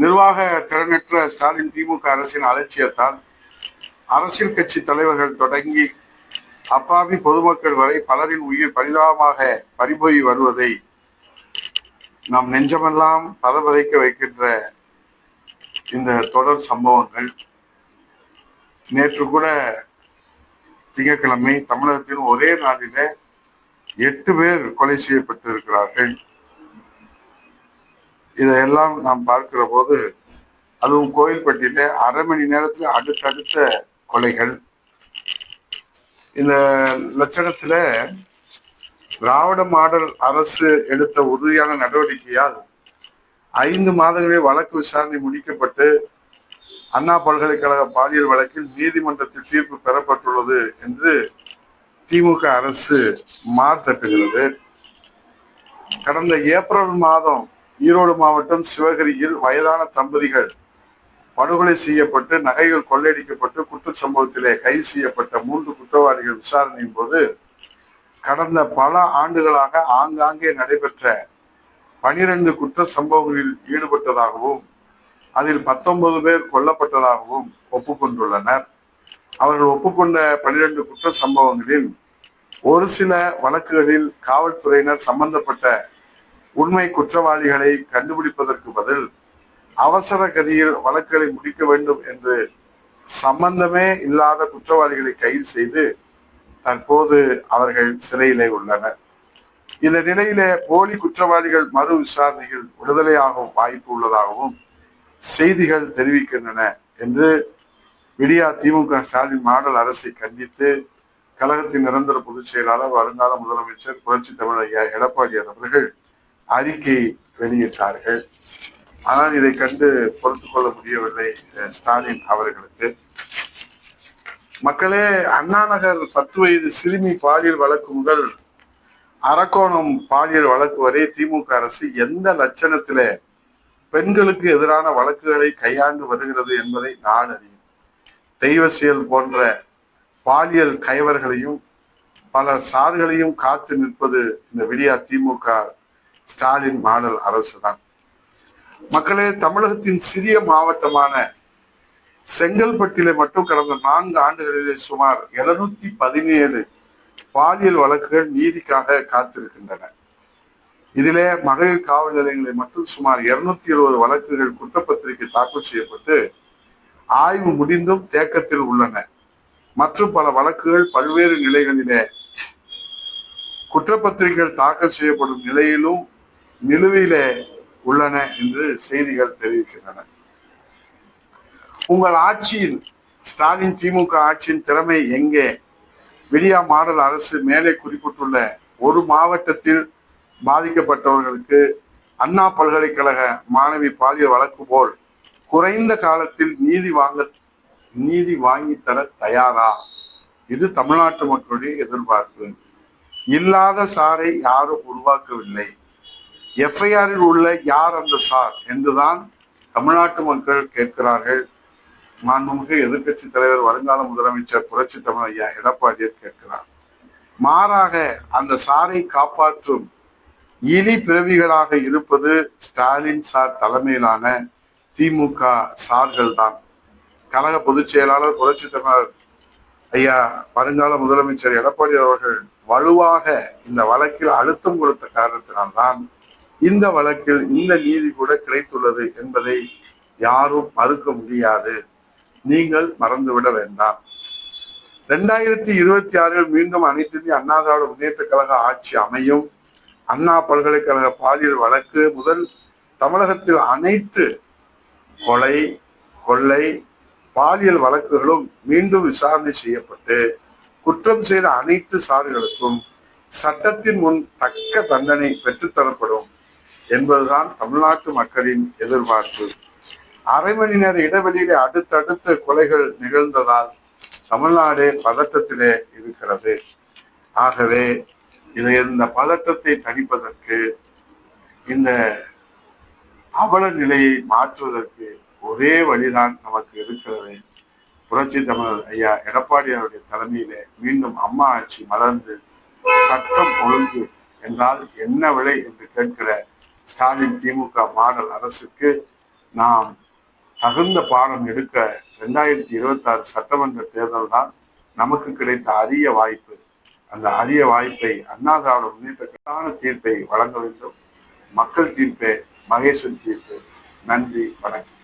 நிர்வாக திறனற்ற ஸ்டாலின் திமுக அரசின் அலட்சியத்தால் அரசியல் கட்சி தலைவர்கள் தொடங்கி அப்பாவி பொதுமக்கள் வரை பலரின் உயிர் பரிதாபமாக பறிபோய் வருவதை நாம் நெஞ்சமெல்லாம் பதபதைக்க வைக்கின்ற இந்த தொடர் சம்பவங்கள். நேற்று கூட திங்கட்கிழமை தமிழகத்தின் ஒரே நாளில் எட்டு பேர் கொலை செய்யப்பட்டிருக்கிறார்கள். இதையெல்லாம் நாம் பார்க்கிற போது அதுவும் கோயில்பட்டியில அரை மணி நேரத்தில் அடுத்தடுத்த கொலைகள். இந்த லட்சணத்துல திராவிட மாடல் அரசு எடுத்த உறுதியான நடவடிக்கையால் ஐந்து மாதங்களில் வழக்கு விசாரணை முடிக்கப்பட்டு அண்ணா பல்கலைக்கழக பாலியல் வழக்கில் நீதிமன்றத்தில் தீர்ப்பு பெறப்பட்டுள்ளது என்று திமுக அரசு மார்த்தட்டுகிறது. கடந்த ஏப்ரல் மாதம் ஈரோடு மாவட்டம் சிவகிரியில் வயதான தம்பதிகள் படுகொலை செய்யப்பட்டு நகைகள் கொள்ளையடிக்கப்பட்டு குற்ற சம்பவத்திலே கைது செய்யப்பட்ட மூன்று குற்றவாளிகள் விசாரணையின் போது கடந்த பல ஆண்டுகளாக ஆங்காங்கே நடைபெற்ற பனிரெண்டு குற்ற சம்பவங்களில் ஈடுபட்டதாகவும் அதில் பத்தொன்பது பேர் கொல்லப்பட்டதாகவும் ஒப்புக்கொண்டுள்ளனர். அவர்கள் ஒப்புக்கொண்ட பனிரெண்டு குற்ற சம்பவங்களில் ஒரு சில வழக்குகளில் காவல்துறையினர் சம்பந்தப்பட்ட உண்மை குற்றவாளிகளை கண்டுபிடிப்பதற்கு பதில் அவசர கதியில் வழக்குகளை முடிக்க வேண்டும் என்று சம்பந்தமே இல்லாத குற்றவாளிகளை கைது செய்து தற்போது அவர்கள் சிறையிலே உள்ளனர். இந்த நிலையிலே போலி குற்றவாளிகள் மறு விசாரணையில் விடுதலையாகும் வாய்ப்பு உள்ளதாகவும் செய்திகள் தெரிவிக்கின்றன என்று விடியா திமுக ஸ்டாலின் மாடல் அரசை கண்டித்து கழகத்தின் நிரந்தர பொதுச் செயலாளர் வருங்கால முதலமைச்சர் புரட்சி தமிழ் ஐயா எடப்பாடியார் அவர்கள் அறிக்கை வெளியிட்டார்கள். ஆனால் இதை கண்டு பொறுத்து கொள்ள முடியவில்லை ஸ்டாலின் அவர்களுக்கு. மக்களே அண்ணா நகர் பத்து வயது சிறுமி பாலியல் வழக்கு முதல் அரக்கோணம் பாலியல் வழக்கு வரை திமுக அரசு எந்த லட்சணத்திலே பெண்களுக்கு எதிரான வழக்குகளை கையாண்டு வருகிறது என்பதை நான் அறியும் தெய்வ செயல் போன்ற பாலியல் கைவர்களையும் பல சார்களையும் காத்து நிற்பது இந்த விடியா திமுக ஸ்டாலின் மாடல் அரசுதான். மக்களே தமிழகத்தின் சிறிய மாவட்டமான செங்கல்பட்டிலே மட்டும் கடந்த நான்கு ஆண்டுகளிலே சுமார் எழுநூத்தி பதினேழு பாலியல் வழக்குகள் நீதிக்காக காத்திருக்கின்றன. இதிலே மகளிர் காவல் நிலையங்களில் மட்டும் சுமார் இருநூத்தி இருபது வழக்குகள் குற்றப்பத்திரிகை தாக்கல் செய்யப்பட்டு ஆய்வு முடிந்தும் தேக்கத்தில் உள்ளன. மற்றும் பல வழக்குகள் பல்வேறு நிலைகளிலே குற்றப்பத்திரிகைகள் தாக்கல் செய்யப்படும் நிலையிலும் நிலுவையிலே உள்ளன என்று செய்திகள் தெரிவிக்கின்றன. உங்கள் ஆட்சியின் ஸ்டாலின் திமுக ஆட்சியின் திறமை எங்கே? விடியா மாடல் அரசு மேலே குறிப்பிட்டுள்ள ஒரு மாவட்டத்தில் பாதிக்கப்பட்டவர்களுக்கு அண்ணா பல்கலைக்கழக மாணவி பாலியல் வழக்கு போல் குறைந்த காலத்தில் நீதி வாங்க நீதி வாங்கி தர தயாரா? இது தமிழ்நாட்டு மக்களுடைய எதிர்பார்ப்பு. இல்லாத சாரை யாரும் உருவாக்கவில்லை. எஃப்ஐஆரில் உள்ள யார் அந்த சார் என்றுதான் தமிழ்நாட்டு மக்கள் கேட்கிறார்கள். மாண்புமிகு எதிர்கட்சி தலைவர் வருங்கால முதலமைச்சர் புரட்சி தமிழ் ஐயா எடப்பாடியர் கேட்கிறார். மாறாக அந்த சாரை காப்பாற்றும் இனி பிறவிகளாக இருப்பது ஸ்டாலின் சார் தலைமையிலான திமுக சார்கள் தான். கழக பொதுச் செயலாளர் புரட்சி தமிழர் ஐயா வருங்கால முதலமைச்சர் எடப்பாடி அவர்கள் வலுவாக இந்த வழக்கில் அழுத்தம் கொடுத்த காரணத்தினால்தான் இந்த வழக்கில் இந்த நீதி கூட கிடைத்துள்ளது என்பதை யாரும் மறுக்க முடியாது. நீங்கள் மறந்துவிட வேண்டாம். ரெண்டாயிரத்தி இருபத்தி ஆறில் மீண்டும் அனைத்து அண்ணா திராவிட முன்னேற்ற கழக ஆட்சி அமையும். அண்ணா பல்கலைக்கழக பாலியல் வழக்கு முதல் தமிழகத்தில் அனைத்து கொலை கொள்ளை பாலியல் வழக்குகளும் மீண்டும் விசாரணை செய்யப்பட்டு குற்றம் செய்த அனைத்து சார்களுக்கும் சட்டத்தின் முன் தக்க தண்டனை பெற்றுத்தரப்படும். என்பதுதான் தமிழ்நாட்டு மக்களின் எதிர்பார்ப்பு. அரை மணி நேர இடைவெளியிலே அடுத்தடுத்த கொலைகள் நிகழ்ந்ததால் தமிழ்நாடு பதட்டத்திலே இருக்கிறது. ஆகவே இதை இந்த பதட்டத்தை தணிப்பதற்கு இந்த அவல நிலையை மாற்றுவதற்கு ஒரே வழிதான் நமக்கு இருக்கிறது. புரட்சி தமிழர் ஐயா எடப்பாடி அவருடைய தலைமையிலே மீண்டும் அம்மா ஆட்சி மலர்ந்து சட்டம் ஒழுங்கு என்றால் என்ன விலை என்று கேட்கிற ஸ்டாலின் திமுக மாடல் அரசுக்கு நாம் தகுந்த பாடம் எடுக்க ரெண்டாயிரத்தி இருபத்தி ஆறு சட்டமன்ற தேர்தல் தான் நமக்கு கிடைத்த அரிய வாய்ப்பு. அந்த அரிய வாய்ப்பை அண்ணா திராவிட முன்னேற்றக்கான தீர்ப்பை வழங்க வேண்டும். மக்கள் தீர்ப்பே மகேஸ்வரி தீர்ப்பு. நன்றி வணக்கம்.